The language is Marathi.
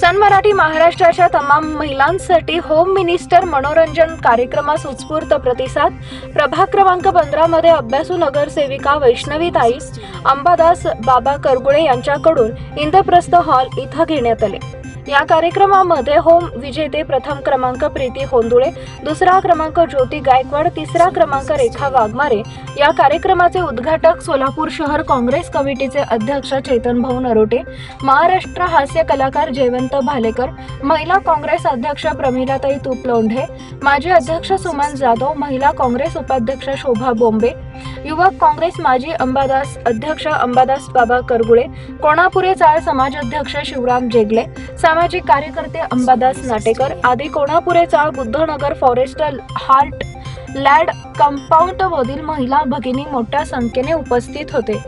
सन मराठी महाराष्ट्राच्या तमाम महिलांसाठी होम मिनिस्टर मनोरंजन कार्यक्रमास उत्स्फूर्त प्रतिसाद. प्रभाग क्रमांक पंधरा मध्ये अभ्यासू नगरसेविका वैष्णवी ताई अंबादास बाबा करगुळे यांच्याकडून इंद्रप्रस्थ हॉल इथं घेण्यात आले. या कार्यक्रमामध्ये होम विजेते प्रथम क्रमांक प्रीती होंदुळे दुसरा क्रमांक ज्योती गायकवाड तिसरा क्रमांक रेखा वाघमारे. या कार्यक्रमाचे उद्घाटक सोलापूर शहर काँग्रेस कमिटीचे अध्यक्ष चेतन भाऊ नरोटे महाराष्ट्र हास्य कलाकार जयवंत भालेकर महिला काँग्रेस अध्यक्ष प्रमिलाताई तुपलोंढे माजी अध्यक्ष सुमन जाधव महिला काँग्रेस उपाध्यक्ष शोभा बोंबे युवक काँग्रेस माजी अंबादास अध्यक्ष अंबादास बाबा करगुळे कोणापुरे चाळ समाज अध्यक्ष शिवराम जेगले सामाजिक कार्यकर्ते अंबादास नाटेकर आदी कोणापुरेचा बुद्धनगर फॉरेस्ट हार्ट लॅड कंपाऊंड मधील महिला भगिनी मोठ्या संख्येने उपस्थित होते.